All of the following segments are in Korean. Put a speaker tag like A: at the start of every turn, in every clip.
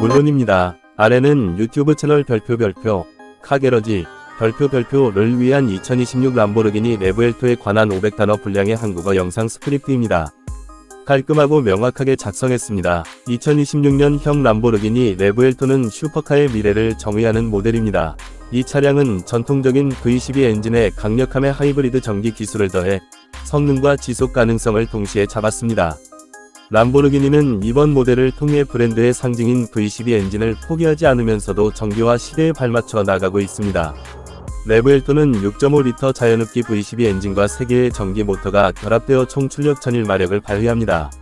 A: 물론입니다. 아래는 유튜브 채널 별표 별표 카게러지 별표 별표를 위한 2026 람보르기니 레브엘토에 관한 500단어 분량의 한국어 영상 스크립트입니다. 깔끔하고 명확하게 작성했습니다. 2026년형 람보르기니 레브엘토는 슈퍼카의 미래를 정의하는 모델입니다. 이 차량은 전통적인 V12 엔진에 강력함의 하이브리드 전기 기술을 더해 성능과 지속 가능성을 동시에 잡았습니다. 람보르기니는 이번 모델을 통해 브랜드의 상징인 V12 엔진을 포기하지 않으면서도 정교화 시대에 발맞춰 나가고 있습니다. 레브엘토는 6.5리터 자연흡기 V12 엔진과 3개의 전기 모터가 결합되어 총 출력 1001마력을 발휘합니다.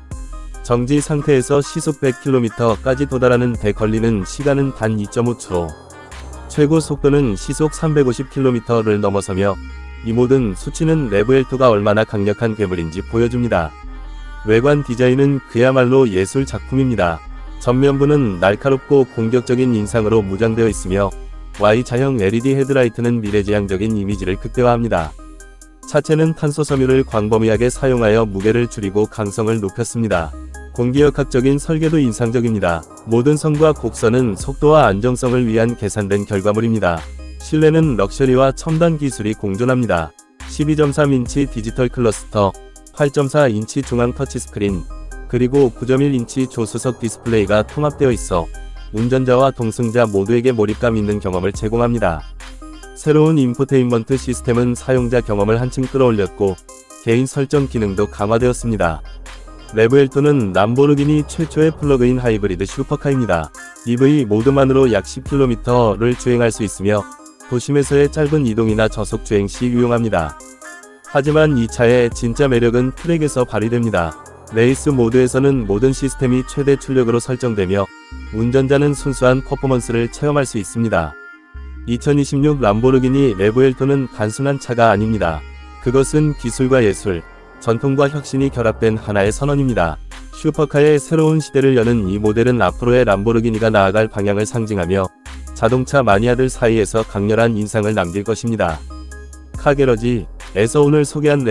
A: 정지 상태에서 시속 100km까지 도달하는 데 걸리는 시간은 단 2.5초. 최고 속도는 시속 350km를 넘어서며 이 모든 수치는 레브엘토가 얼마나 강력한 괴물인지 보여줍니다. 외관 디자인은 그야말로 예술 작품입니다. 전면부는 날카롭고 공격적인 인상으로 무장되어 있으며 Y자형 LED 헤드라이트는 미래지향적인 이미지를 극대화합니다. 차체는 탄소 섬유를 광범위하게 사용하여 무게를 줄이고 강성을 높였습니다. 공기역학적인 설계도 인상적입니다. 모든 선과 곡선은 속도와 안정성을 위한 계산된 결과물입니다. 실내는 럭셔리와 첨단 기술이 공존합니다. 12.3인치 디지털 클러스터, 8.4인치 중앙 터치스크린, 그리고 9.1인치 조수석 디스플레이가 통합되어 있어 운전자와 동승자 모두에게 몰입감 있는 경험을 제공합니다. 새로운 인포테인먼트 시스템은 사용자 경험을 한층 끌어올렸고 개인 설정 기능도 강화되었습니다. 레브엘토는 람보르기니 최초의 플러그인 하이브리드 슈퍼카입니다. EV 모드만으로 약 10km를 주행할 수 있으며 도심에서의 짧은 이동이나 저속 주행 시 유용합니다. 하지만 이 차의 진짜 매력은 트랙에서 발휘됩니다. 레이스 모드에서는 모든 시스템이 최대 출력으로 설정되며 운전자는 순수한 퍼포먼스를 체험할 수 있습니다. 2026 람보르기니 레브엘토는 단순한 차가 아닙니다. 그것은 기술과 예술, 전통과 혁신이 결합된 하나의 선언입니다. 슈퍼카의 새로운 시대를 여는 이 모델은 앞으로의 람보르기니가 나아갈 방향을 상징하며 자동차 마니아들 사이에서 강렬한 인상을 남길 것입니다. 카게러지 에서 오늘 소개한